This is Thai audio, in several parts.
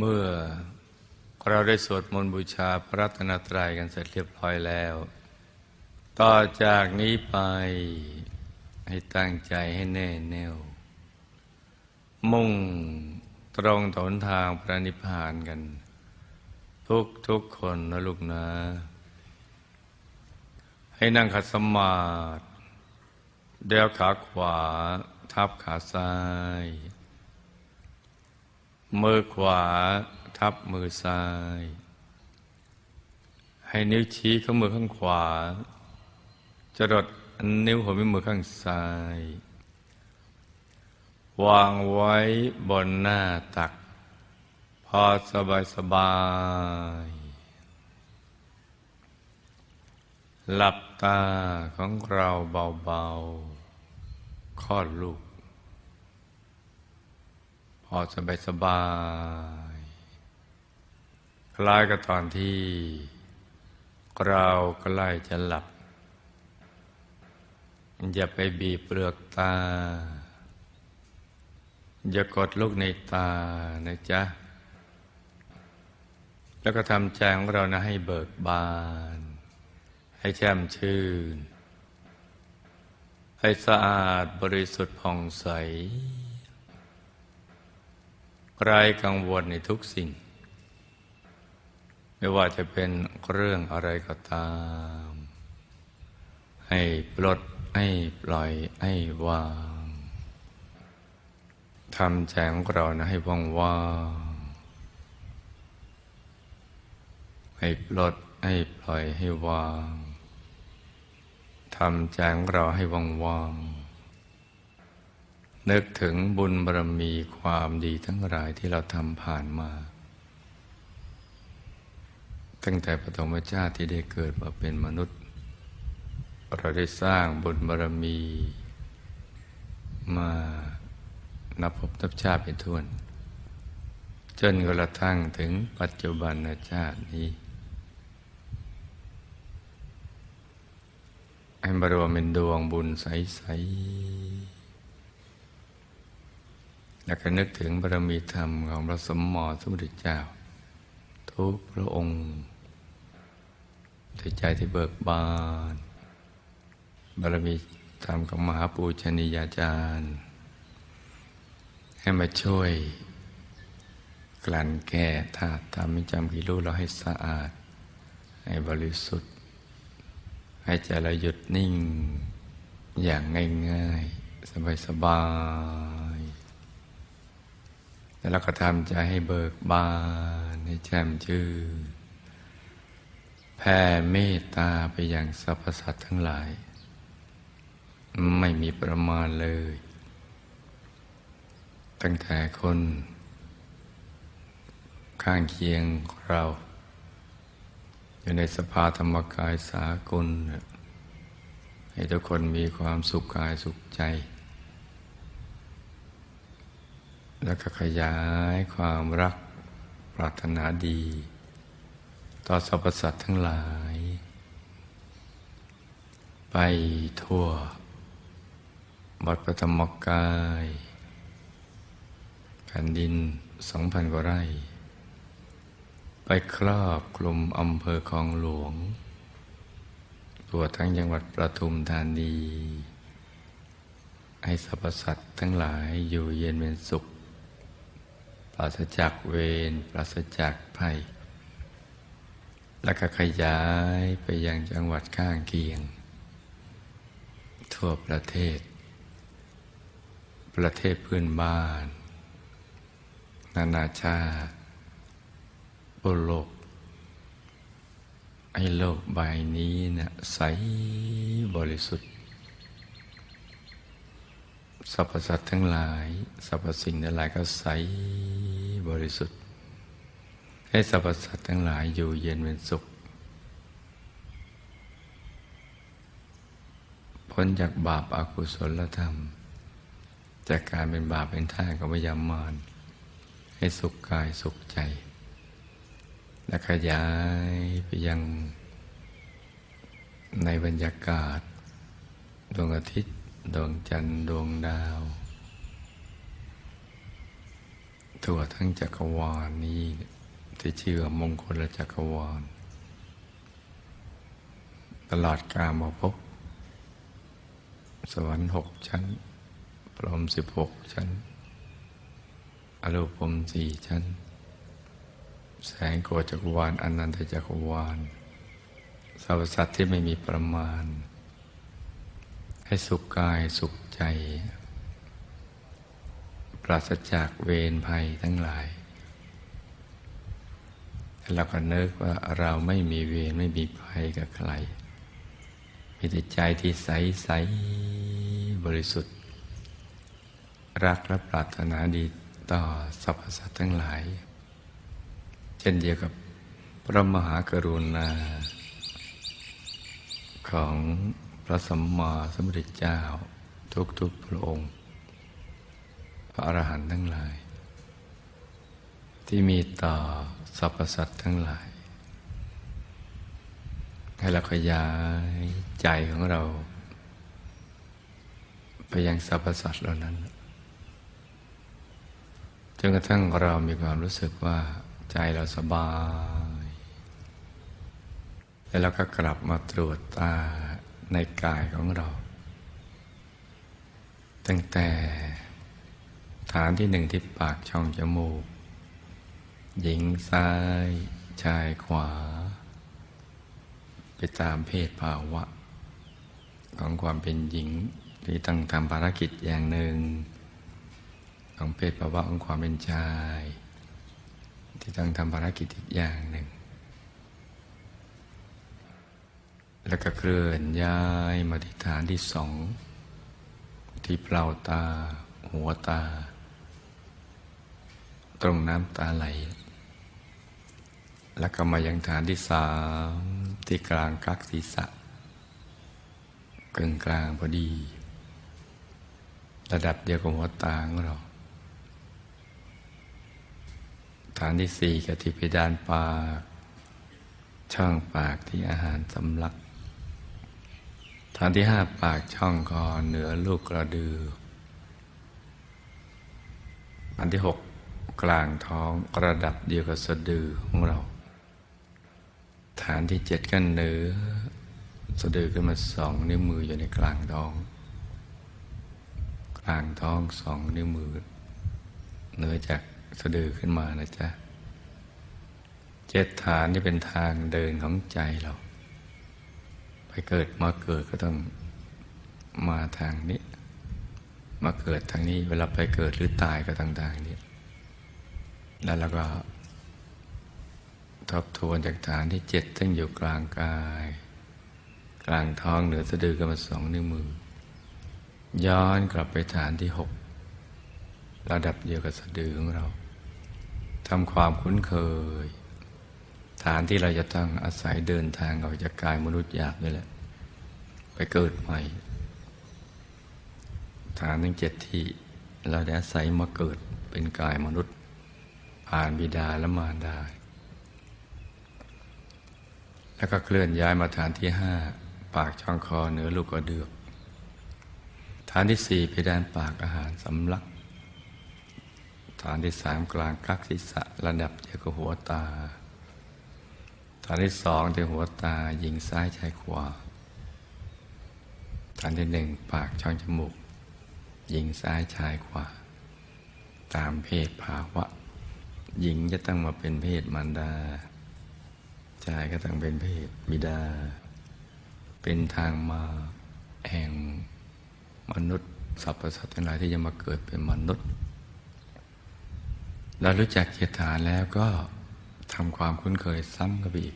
เมื่อเราได้สวดมนต์บูชาพระรัตนตรัยกันเสร็จเรียบร้อยแล้ว ต่อจากนี้ไปให้ตั้งใจให้แน่แน่ว มุ่งตรงถนทางพระนิพพานกัน ทุกทุกคนนะลูกนะ ให้นั่งขัดสมาธิเดี่ยวขาขวา ทับขาซ้าย มือขวาทับมือซ้าย ให้นิ้วชี้ข้างมือข้างขวา จรดนิ้วหัวแม่มือข้างซ้าย วางไว้บนหน้าตัก พอสบายสบาย หลับตาของเราเบาๆคลอดลูก พอสบายสบายคล้ายกับตอนที่ เราใกล้จะหลับ อย่าไปบีบเปลือกตา อย่ากดลูกในตานะจ๊ะ แล้วก็ทำใจของเรานะให้เบิกบาน ให้แช่มชื่น ให้สะอาดบริสุทธิ์ผ่องใส ไร้กังวลในทุกสิ่ง ไม่ว่าจะเป็นเรื่องอะไรก็ตาม ให้ปลดให้ปล่อยให้วางทำใจของเรานะให้ว่างว่างให้ปลดให้ปล่อยให้วางทำใจของเราให้ว่างว่าง นึกถึงบุญบารมีความดีทั้งหลายที่เราทำผ่านมา ตั้งแต่ปฐมชาติที่ได้เกิดมาเป็นมนุษย์ เราได้สร้างบุญบารมี มานับพบนับชาติเป็นทวน จนกระทั่งถึงปัจจุบันชาตินี้ให้มารวมเป็นดวงบุญใสๆ แล้วก็นึกถึงบารมีธรรมของพระสมมอสมุทรเจ้า ทุกพระองค์ด้วยใจที่เบิกบาน บารมีธรรมของมหาปูชนียาจารย์ ให้มาช่วย กลั่นแก้ธาตุธรรมจำกิรูเราให้สะอาด ให้บริสุทธิ์ ให้ใจเราหยุดนิ่งอย่างง่ายๆ สบายๆ แล้วเราก็ทำใจให้เบิกบานให้แจ่มชื่นแผ่เมตตาไปอย่างสรรพสัตว์ทั้งหลาย ไม่มีประมาณเลย ตั้งแต่คน ข้างเคียงเรา อยู่ในสภาธรรมกายสากล ให้ทุกคนมีความสุขกายสุขใจ แล้วก็ขยายความรักปรารถนาดี ต่อสรรพสัตว์ทั้งหลาย ไปทั่ววัดพระธรรมกาย แผ่นดินสองพันกว่าไร่ ไปครอบคลุมอำเภอคลองหลวง ตัวทั้งจังหวัดประทุมธานีให้สรรพสัตว์ทั้งหลายอยู่เย็นเป็นสุข ปราศจากเวรปราศจากภัย และก็ขยายไปยังจังหวัดข้างเคียง ทั่วประเทศ ประเทศเพื่อนบ้าน นานาชาติบนโลกไอ้โลกใบนี้เนะ่ยใสบริสุทธิ์สรรพสัตว์ทั้งหลาย สรรพสิ่งทั้งหลายก็ใส บริสุทธิ์ ให้สรรพสัตว์ทั้งหลายอยู่เย็นเป็นสุข พ้นจากบาปอากุศลธรรม จากการเป็นบาปเป็นท่าของพยามาร ให้สุขกายสุขใจ และขยายไปยังในบรรยากาศ ดวงอาทิตย์ ดวงจันทร์ ดวงดาว ทั่วทั้งจักรวาลนี้ที่เชื่อมงคลจักรวาล ตลอดกามาพบ สวรรค์หกชั้น พรหมสิบหกชั้น อรูปพรหมสี่ชั้น แสงโกจักรวาลอนันตจักรวาลสรรพสัตว์ที่ไม่มีประมาณ ให้สุขกายสุขใจ ปราศจากเวรภัยทั้งหลายแต่เราก็นึกว่าเราไม่มีเวรไม่มีภัยกับใคร มีแต่ใจที่ใสใสบริสุทธิ์ รักและปรารถนาดีต่อสรรพสัตว์ทั้งหลาย เช่นเดียวกับพระมหากรุณา ของพระสัมมาสัมพุทธเจ้าทุกๆพระองค์ พระอรหันต์ทั้งหลาย ที่มีต่อสรรพสัตว์ทั้งหลาย ให้เราขยายใจของเรา ไปยังสรรพสัตว์เหล่านั้นจนกระทั่งเรามีความรู้สึกว่าใจเราสบาย แล้วเราก็กลับมาตรวจตาในกายของเรา ตั้งแต่ ฐานที่หนึ่งที่ปากช่องจมูก หญิงซ้าย ชายขวา ไปตามเพศภาวะ ของความเป็นหญิงที่ต้องทำภารกิจอย่างหนึ่ง ของเพศภาวะของความเป็นชาย ที่ต้องทำภารกิจอีกอย่างหนึ่ง แล้วก็เคลื่อนย้ายมาที่ฐานที่สองที่เปล่าตา หัวตา ตรงน้ำตาไหล แล้วก็มายังฐานที่สามที่กลางกักศีรษะกึ่งกลางพอดี ระดับเดียวกับหัวตาของเรา ฐานที่สี่กับที่เพดานปาก ช่องปากที่อาหารสำลัก ฐานที่ห้าปากช่องคอเหนือลูกกระดือฐานที่หก กลางท้องระดับเดียวกับสะดือของเรา ฐานที่เจ็ดกันเหนือสะดือขึ้นมาสองนิ้วมืออยู่ในกลางท้อง กลางท้องสองนิ้วมือ เหนือจากสะดือขึ้นมานะจ๊ะเจ็ดฐานนี่เป็นทางเดินของใจเรา ไปเกิดมาเกิดก็ต้องมาทางนี้ มาเกิดทางนี้ เวลาไปเกิดหรือตายก็ต่างๆนี้ แล้วเราก็ทบทวนจากฐานที่เจ็ดซึ่งอยู่กลางกาย กลางท้องเหนือสะดือกันมาสองนิ้วมือ ย้อนกลับไปฐานที่หกระดับเดียวกับสะดือของเราทำความคุ้นเคย ฐานที่เราจะต้องอาศัยเดินทางออกจากกายมนุษย์หยาบนี่แหละ ไปเกิดใหม่ ฐานทั้งเจ็ดที่เราได้อาศัยมาเกิดเป็นกายมนุษย์ ผ่านบิดาและมารดา แล้วก็เคลื่อนย้ายมาฐานที่ห้าปากช่องคอเหนือลูกกระเดือก ฐานที่สี่เพดานปากอาหารสำลัก ฐานที่สามกลางกักศีรษะระดับเดียวกับหัวตา ฐานที่สองที่หัวตาหญิงซ้ายชายขวา ฐานที่หนึ่งปากช่องจมูกหญิงซ้ายชายขวา ตามเพศภาวะ หญิงจะต้องมาเป็นเพศมารดา ชายก็ต้องเป็นเพศบิดา เป็นทางมาแห่งมนุษย์สรรพสัตว์ทั้งหลายที่จะมาเกิดเป็นมนุษย์ เรารู้จักเกียรฐานแล้วก็ทำความคุ้นเคยซ้ำกับอีก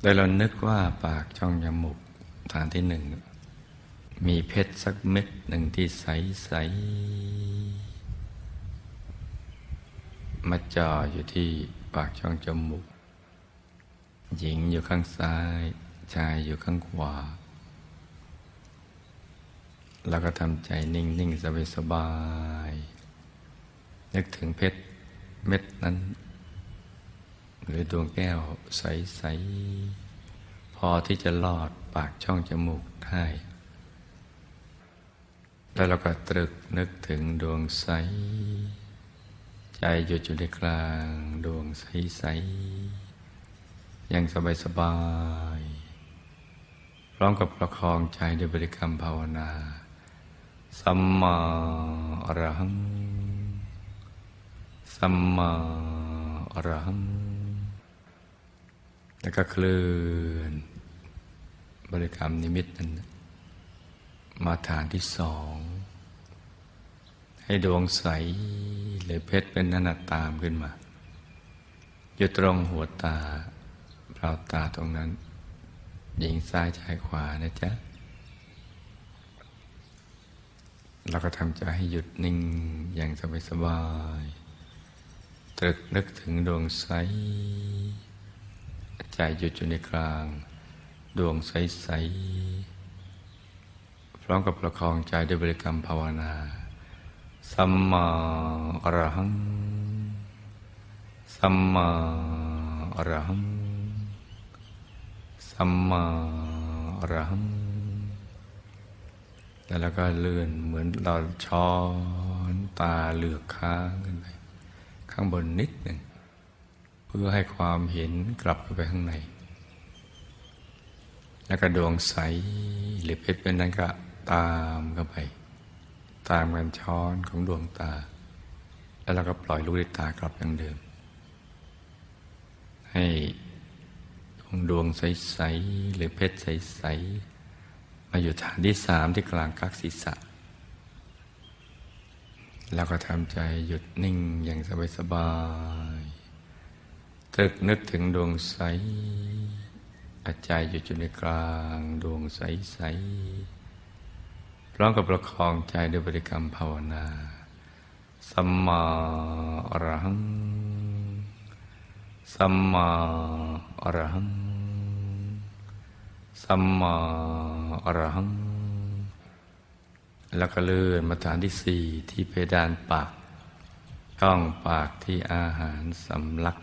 โดยเรานึกว่าปากช่องจมูกฐานที่หนึ่ง มีเพชรสักเม็ดหนึ่งที่ใสใส มาจ่ออยู่ที่ปากช่องจมูก หญิงอยู่ข้างซ้าย ชายอยู่ข้างขวา แล้วก็ทำใจนิ่งๆสบายๆนึกถึงเพชรเม็ดนั้น หรือดวงแก้วใส ๆ พอที่จะลอดปากช่องจมูกได้แล้วเราก็ตรึกนึกถึงดวงใส ใจหยุดอยู่ในกลางดวงใสๆยังสบายๆพร้อมกับประคองใจด้วยบริกรรมภาวนา สัมมาอรหัง สัมมาอรหัง แล้วก็เคลื่อนบริกรรมนิมิตนั้นมาฐานที่สอง ให้ดวงใสหรือเพชรเป็นนันตามขึ้นมา อยู่ตรงหัวตาเปล่าตาตรงนั้น หญิงซ้ายชายขวานะจ๊ะเราก็ทำใจให้หยุดนิ่งอย่างสบายสบายตรึกนึกถึงดวงใส ใจหยุดอยู่ในกลาง ดวงใสๆพร้อมกับประคองใจด้วยบริกรรมภาวนา สัมมาอรหัง สัมมาอรหัง สัมมาอรหัง แล้วเราก็เลื่อนเหมือนเราช้อนตาเหลือกค้างขึ้นไปข้างบนนิดหนึ่ง เพื่อให้ความเห็นกลับเข้าไปข้างใน แล้วก็ดวงใสหรือเพชรเป็นนั้นก็ตามเข้าไป ตามกันช้อนของดวงตา แล้วเราก็ปล่อยลูกในตากลับอย่างเดิม ให้ดวงดวงใส ๆ หรือเพชรใส ๆ มาอยู่ฐานที่สามที่กลางกักศีรษะแล้วก็ทำใจหยุดนิ่งอย่างสบายๆตึกนึกถึงดวงใสอาใจหยุดอยู่ในกลางดวงใส ๆ ร้อมกับประคองใจด้วยบริกรรมภาวนา สัมมาอรหัง สัมมาอรหัง สัมมาอรหัง แล้วก็เลื่อนมาฐานที่สี่ที่เพดานปากช่องปากที่อาหารสำลัก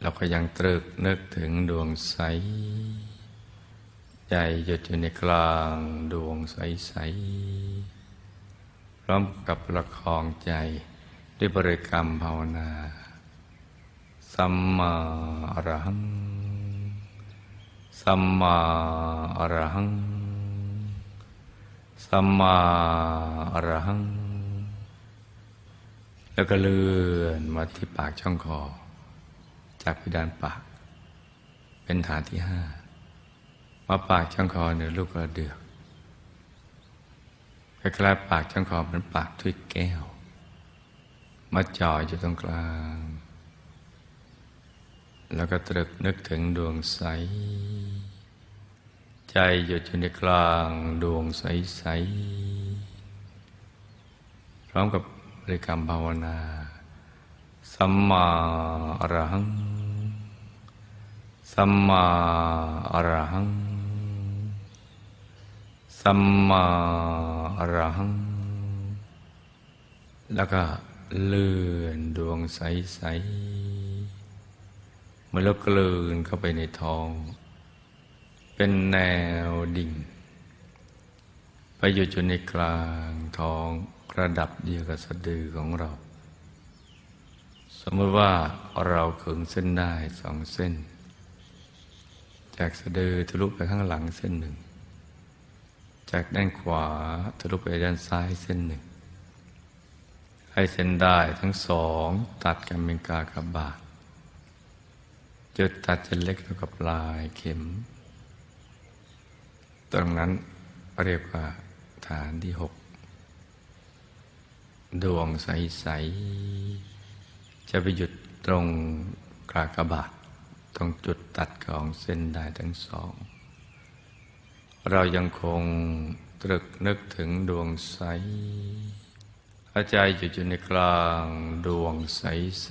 เราก็ยังตรึกนึกถึงดวงใส ใจหยุดอยู่ในกลางดวงใส ๆ พร้อมกับประคองใจด้วยบริกรรมภาวนา สัมมาอรหัง สัมมาอรหัง สัมมาอรหัง แล้วก็เลื่อนมาที่ปากช่องคอ จากพิดานปาก เป็นฐานที่ห้า มาปากช่องคอเหนือลูกกระเดือกคล้ายๆปากช่องคอเหมือนปากถ้วยแก้ว มาจ่ออยู่ตรงกลาง แล้วก็ตรึกนึกถึงดวงใส ใจหยุดอยู่ในกลางดวงใสๆพร้อมกับบริกรรมภาวนา สัมมาอรหัง สัมมาอรหัง สัมมาอรหัง แล้วก็เลื่อนดวงใสๆเมื่อเรากลืนเข้าไปในท้อง เป็นแนวดิ่ง ไปอยู่จุดในกลางท้องระดับเดียวกับสะดือของเรา สมมติว่าเราขึงเส้นได้สองเส้น จากสะดือทะลุไปข้างหลังเส้นหนึ่ง จากด้านขวาทะลุไปด้านซ้ายเส้นหนึ่ง ให้เส้นได้ทั้งสองตัดกันเป็นกากบาท จุดตัดจะเล็กเท่ากับลายเข็ม ตรงนั้นเรียกว่าฐานที่หกดวงใส ๆ จะไปหยุดตรงกากบาท ตรงจุดตัดของเส้นได้ทั้งสอง เรายังคงตรึกนึกถึงดวงใสอาใจหยุดอยู่ในกลางดวงใส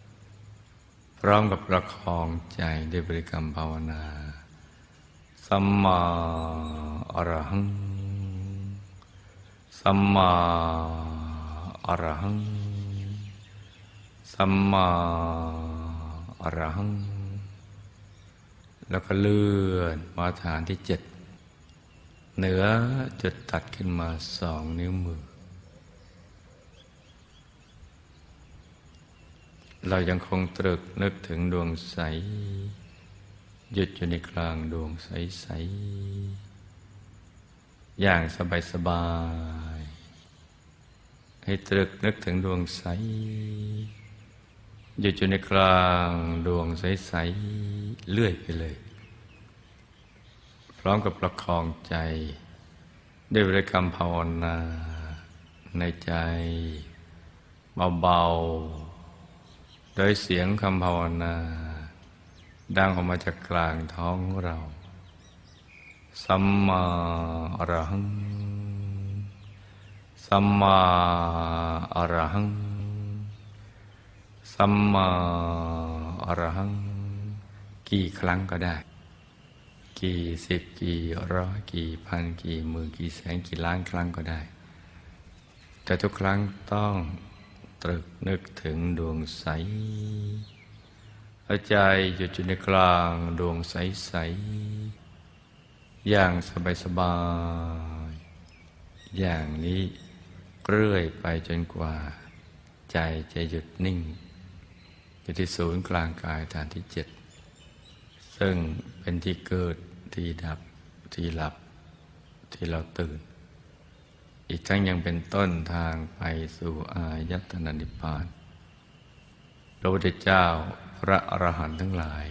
ๆพร้อมกับประคองใจด้วยบริกรรมภาวนา สัมมาอรหัง สัมมาอรหัง สัมมาอรหัง แล้วก็เลื่อนมาฐานที่เจ็ดเหนือจุดตัดขึ้นมาสองนิ้วมือ เรายังคงตรึกนึกถึงดวงใส หยุดอยู่ในกลางดวงใสๆอย่างสบายๆให้ตรึกนึกถึงดวงใส หยุดอยู่ในกลางดวงใส ๆ เลื่อยไปเลย พร้อมกับประคองใจ ด้วยบริกรรมภาวนาในใจ เบา ๆ โดยเสียงคำภาวนา ดังออกมาจากกลางท้องเรา สัมมาอรหัง สัมมาอรหัง สัมมาอรหัง กี่ครั้งก็ได้ กี่สิบกี่ร้อยกี่พันกี่หมื่นกี่แสนกี่ล้านครั้งก็ได้ แต่ทุกครั้งต้องตรึกนึกถึงดวงใสเอาใจหยุดอยู่ในกลางดวงใสๆอย่างสบายๆอย่างนี้เรื่อยไปจนกว่า ใจจะหยุดนิ่ง อยู่ที่ศูนย์กลางกายฐานที่เจ็ดซึ่งเป็นที่เกิดที่ดับที่หลับที่เราตื่น อีกทั้งยังเป็นต้นทางไปสู่อายตนะนิพพานพระพุทธเจ้าพระอรหันต์ทั้งหลาย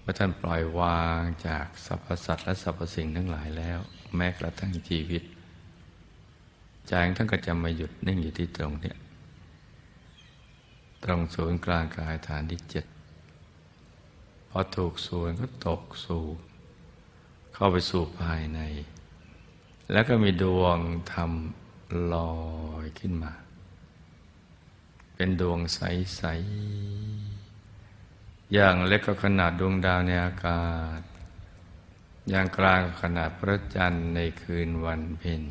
เมื่อท่านปล่อยวางจากสรรพสัตว์และสรรพสิ่งทั้งหลายแล้ว แม้กระทั่งชีวิตใจของท่านก็จะมาหยุดนิ่งอยู่ที่ตรงเนี้ย ตรงศูนย์กลางกายฐานที่เจ็ดพอถูกส่วนก็ตกสู่ เข้าไปสู่ภายใน แล้วก็มีดวงธรรมลอยขึ้นมา เป็นดวงใส ๆ อย่างเล็กก็ขนาดดวงดาวในอากาศ อย่างกลางก็ขนาดพระจันทร์ในคืนวันเพ็ญ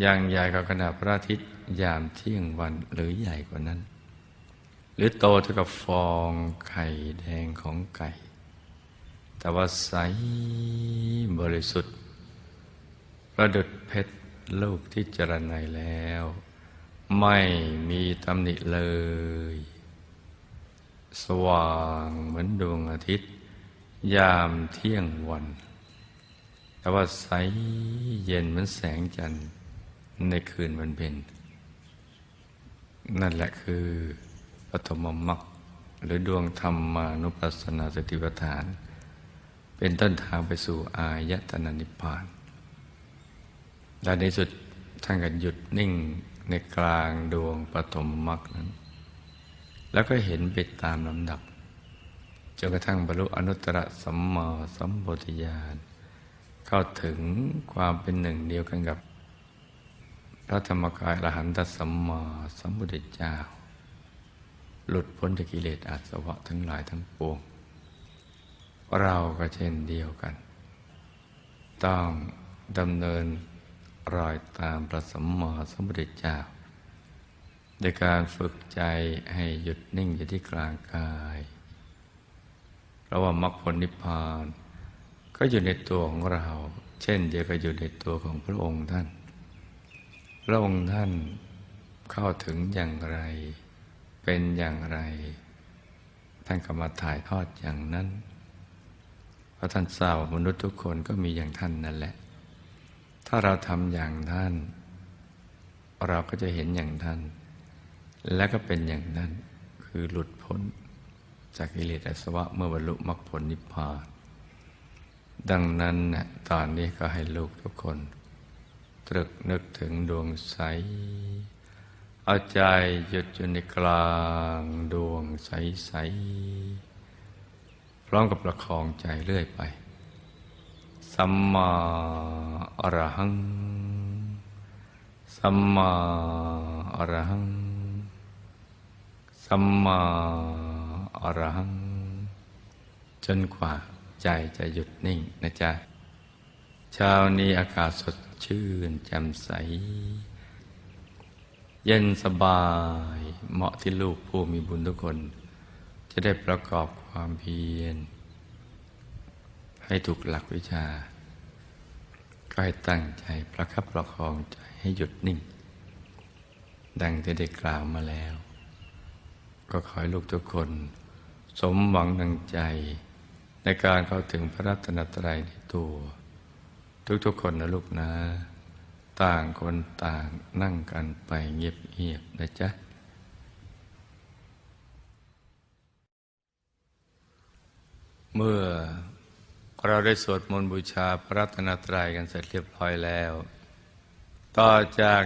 อย่างใหญ่ก็ขนาดพระอาทิตย์ ยามเที่ยงวันหรือใหญ่กว่านั้น หรือโตเท่ากับฟองไข่แดงของไก่ แต่ว่าใสบริสุทธิ์ ประดุดเพชรลูกที่จรไนยแล้ว ไม่มีตำหนิเลย สว่างเหมือนดวงอาทิตย์ ยามเที่ยงวัน แต่ว่าใสเย็นเหมือนแสงจันทร์ในคืนวันเพ็ญ นั่นแหละคือปฐมมรรคหรือดวงธรรมานุปัสสนาสติปัฏฐาน เป็นต้นทางไปสู่อายตนะนิพพาน และในสุดท่านก็หยุดนิ่งในกลางดวงปฐมมรรคนั้น แล้วก็เห็นไปตามลำดับจนกระทั่งบรรลุอนุตตรสัมมาสัมปวิญาณเข้าถึงความเป็นหนึ่งเดียวกันกับ พระธรรมกายอรหันตสัมมาสัมพุทธเจ้า หลุดพ้นจากกิเลสอาสวะทั้งหลายทั้งปวง เราก็เช่นเดียวกัน ต้องดำเนินรอยตามพระสัมมาสัมพุทธเจ้าในการฝึกใจให้หยุดนิ่งอยู่ที่กลางกาย เพราะว่ามรรคผลนิพพาน ก็อยู่ในตัวของเรา เช่นเดียวกับอยู่ในตัวของพระองค์ท่าน พระองค์ท่านเข้าถึงอย่างไร เป็นอย่างไร ท่านก็มาถ่ายทอดอย่างนั้น เพราะท่านทราบว่ามนุษย์ทุกคนก็มีอย่างท่านนั่นแหละ ถ้าเราทำอย่างท่าน เราก็จะเห็นอย่างท่าน และก็เป็นอย่างนั้น คือหลุดพ้น จากกิเลสอาสวะเมื่อบรรลุมรรคผลนิพพาน ดังนั้นนะตอนนี้ก็ให้ลูกทุกคน ตรึกนึกถึงดวงใส เอาใจหยุดอยู่ในกลางดวงใสใสพร้อมกับประคองใจเรื่อยไป สัมมาอรหัง สัมมาอรหัง สัมมาอรหัง จนกว่าใจจะหยุดนิ่งนะจ๊ะเช้านี้อากาศสด ชื่นแจ่มใส เย็นสบายเหมาะที่ลูกผู้มีบุญทุกคน จะได้ประกอบความเพียร ให้ถูกหลักวิชา ก็ให้ตั้งใจประคับประคองใจให้หยุดนิ่ง ดังที่ได้กล่าวมาแล้ว ก็ขอให้ลูกทุกคน สมหวังดังใจในการเข้าถึงพระรัตนตรัยในตัว ทุกๆคนนะลูกนะ ต่างคนต่างนั่งกันไปเงียบๆนะจ๊ะเมื่อเราได้สวดมนต์บูชาพระรัตนตรัยกันเสร็จเรียบร้อยแล้ว ต่อจาก